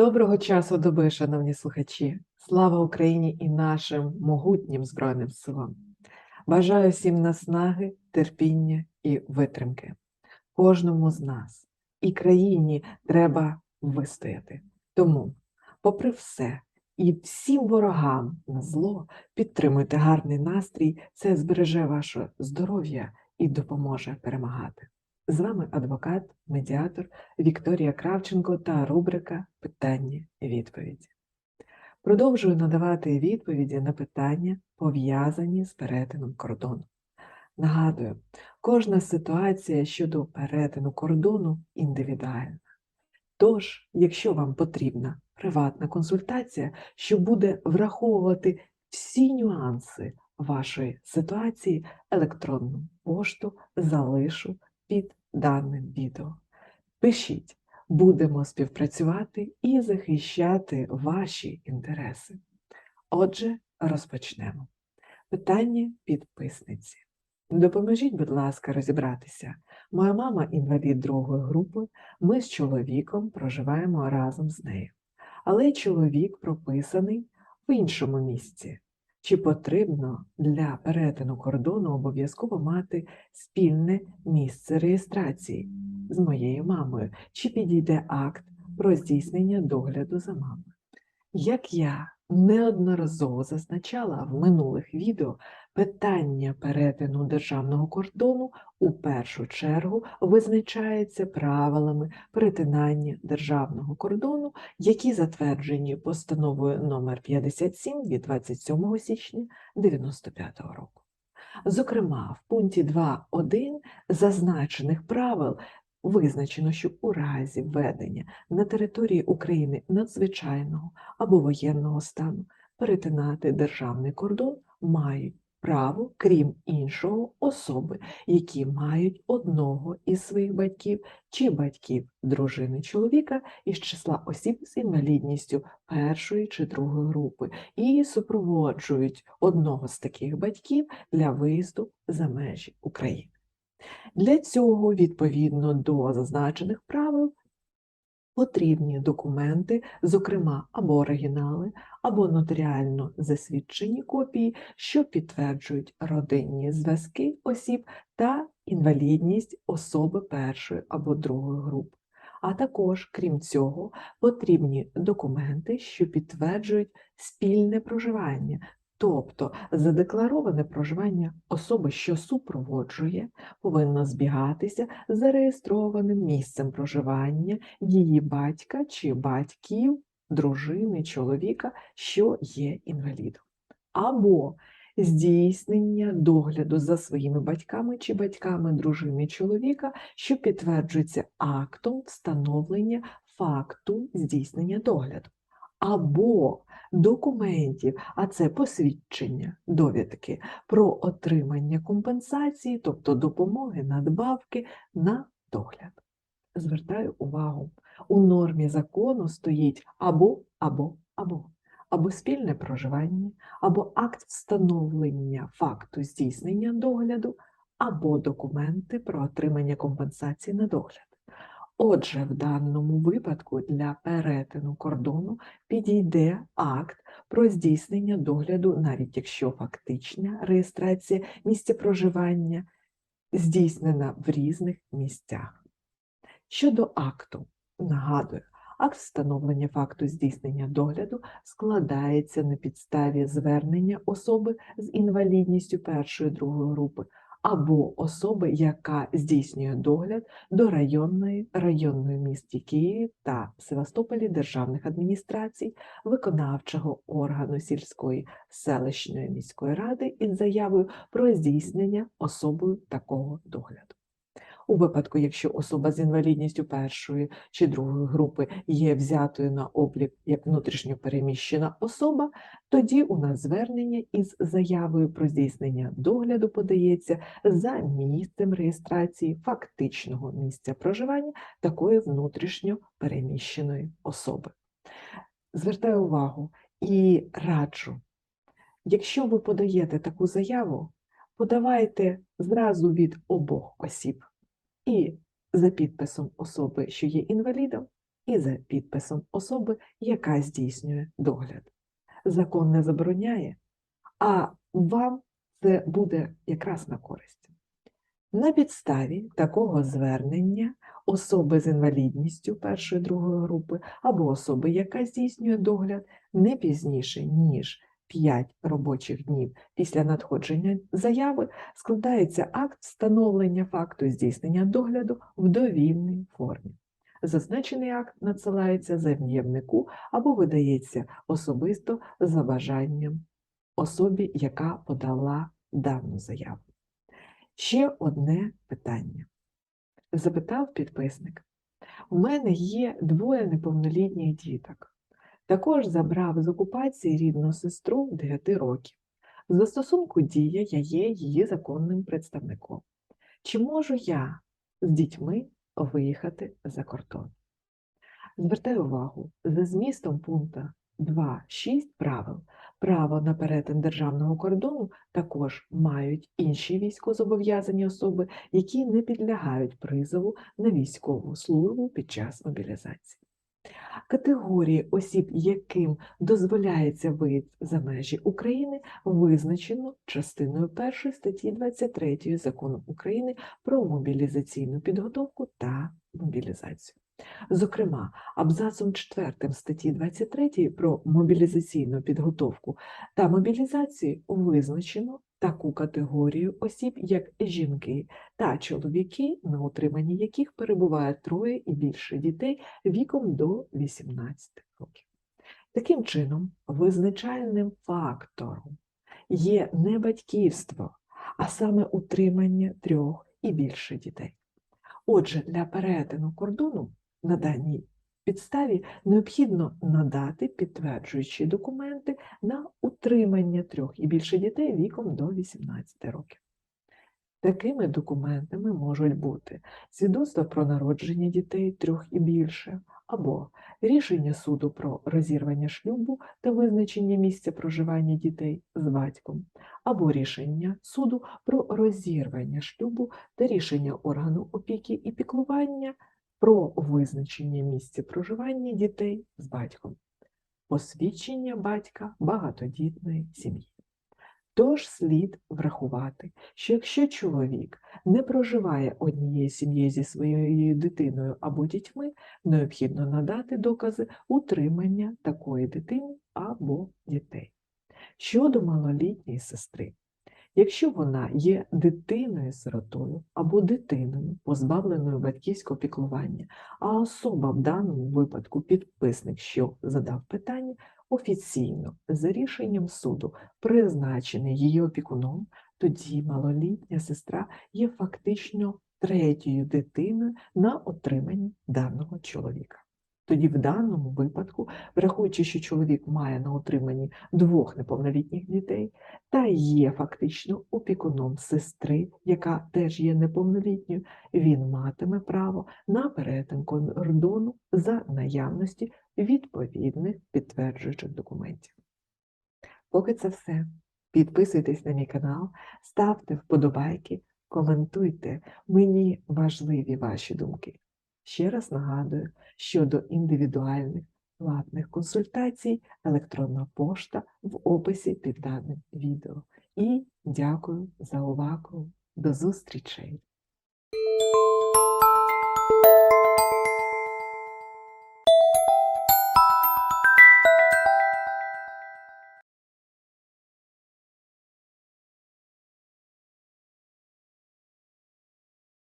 Доброго часу доби, шановні слухачі! Слава Україні і нашим могутнім Збройним силам! Бажаю всім наснаги, терпіння і витримки. Кожному з нас і країні треба вистояти. Тому, попри все, і всім ворогам на зло підтримуйте гарний настрій, це збереже ваше здоров'я і допоможе перемагати. З вами адвокат, медіатор Вікторія Кравченко та рубрика Питання і відповіді. Продовжую надавати відповіді на питання, пов'язані з перетином кордону. Нагадую, кожна ситуація щодо перетину кордону індивідуальна. Тож, якщо вам потрібна приватна консультація, що буде враховувати всі нюанси вашої ситуації, електронну пошту залишу під даним відео. Пишіть, будемо співпрацювати і захищати ваші інтереси. Отже, розпочнемо. Питання підписниці. Допоможіть, будь ласка, розібратися. Моя мама інвалід другої групи, ми з чоловіком проживаємо разом з нею. Але чоловік прописаний в іншому місці. Чи потрібно для перетину кордону обов'язково мати спільне місце реєстрації з моєю мамою? Чи підійде акт про здійснення догляду за мамою? Як я неодноразово зазначала в минулих відео, питання перетину державного кордону у першу чергу визначається правилами перетинання державного кордону, які затверджені постановою номер 57 від 27 січня 1995 року. Зокрема, в пункті 2.1 зазначених правил визначено, що у разі введення на території України надзвичайного або воєнного стану перетинати державний кордон мають право, крім іншого, особи, які мають одного із своїх батьків чи батьків дружини чоловіка із числа осіб з інвалідністю першої чи другої групи і супроводжують одного з таких батьків для виїзду за межі України. Для цього, відповідно до зазначених правил, потрібні документи, зокрема або оригінали, або нотаріально засвідчені копії, що підтверджують родинні зв'язки осіб та інвалідність особи першої або другої групи. А також, крім цього, потрібні документи, що підтверджують спільне проживання, тобто задеклароване проживання особи, що супроводжує, повинно збігатися з зареєстрованим місцем проживання її батька чи батьків, дружини, чоловіка, що є інвалідом. Або здійснення догляду за своїми батьками чи батьками дружини чоловіка, що підтверджується актом встановлення факту здійснення догляду, або документів, а це посвідчення, довідки про отримання компенсації, тобто допомоги, надбавки на догляд. Звертаю увагу, у нормі закону стоїть або, або, або або спільне проживання, або акт встановлення факту здійснення догляду, або документи про отримання компенсації на догляд. Отже, в даному випадку для перетину кордону підійде акт про здійснення догляду, навіть якщо фактична реєстрація місця проживання здійснена в різних місцях. Щодо акту, нагадую, Акт встановлення факту здійснення догляду складається на підставі звернення особи з інвалідністю першої другої групи або особи, яка здійснює догляд до районної районної місті Києві та Севастополі державних адміністрацій, виконавчого органу сільської селищної міської ради із заявою про здійснення особою такого догляду. У випадку, якщо особа з інвалідністю першої чи другої групи є взятою на облік як внутрішньо переміщена особа, тоді у нас звернення із заявою про здійснення догляду подається за місцем реєстрації фактичного місця проживання такої внутрішньо переміщеної особи. Звертаю увагу і раджу, якщо ви подаєте таку заяву, подавайте зразу від обох осіб і за підписом особи, що є інвалідом, і за підписом особи, яка здійснює догляд. Закон не забороняє, а вам це буде якраз на користь. На підставі такого звернення особи з інвалідністю першої другої групи або особи, яка здійснює догляд, не пізніше, ніж 5 робочих днів після надходження заяви складається акт встановлення факту здійснення догляду в довільній формі. Зазначений акт надсилається заявнику або видається особисто за бажанням особі, яка подала дану заяву. Ще одне питання. Запитав підписник. У мене є двоє неповнолітніх діток. Також забрав з окупації рідну сестру 9 років. В застосунку дія я є її законним представником. Чи можу я з дітьми виїхати за кордон? Звертаю увагу, за змістом пункту 2.6 правил право на перетин державного кордону також мають інші військовозобов'язані особи, які не підлягають призову на військову службу під час мобілізації. Категорії осіб, яким дозволяється виїзд за межі України, визначено частиною 1 статті 23 Закону України про мобілізаційну підготовку та мобілізацію. Зокрема, абзацом 4 статті 23 про мобілізаційну підготовку та мобілізацію визначено таку категорію осіб, як жінки та чоловіки, на утриманні яких перебуває троє і більше дітей віком до 18 років. Таким чином, визначальним фактором є не батьківство, а саме утримання трьох і більше дітей. Отже, для перетину кордону на даній підставі необхідно надати підтверджуючі документи на утримання трьох і більше дітей віком до 18 років. Такими документами можуть бути свідоцтво про народження дітей трьох і більше, або рішення суду про розірвання шлюбу та визначення місця проживання дітей з батьком, або рішення суду про розірвання шлюбу та рішення органу опіки і піклування про визначення місця проживання дітей з батьком, посвідчення батька багатодітної сім'ї. Тож слід врахувати, що якщо чоловік не проживає однією сім'єю зі своєю дитиною або дітьми, необхідно надати докази утримання такої дитини або дітей. Щодо малолітньої сестри, Якщо вона є дитиною-сиротою або дитиною, позбавленою батьківського піклування, а особа в даному випадку підписник, що задав питання, офіційно за рішенням суду призначений її опікуном, тоді малолітня сестра є фактично третьою дитиною на отриманні даного чоловіка. Тоді в даному випадку, враховуючи, що чоловік має на утриманні двох неповнолітніх дітей та є фактично опікуном сестри, яка теж є неповнолітньою, він матиме право на перетин кордону за наявності відповідних підтверджуючих документів. Поки це все. Підписуйтесь на мій канал, ставте вподобайки, коментуйте. Мені важливі ваші думки. Ще раз нагадую, що до індивідуальних платних консультацій, електронна пошта в описі під даним відео. І дякую за увагу. До зустрічей!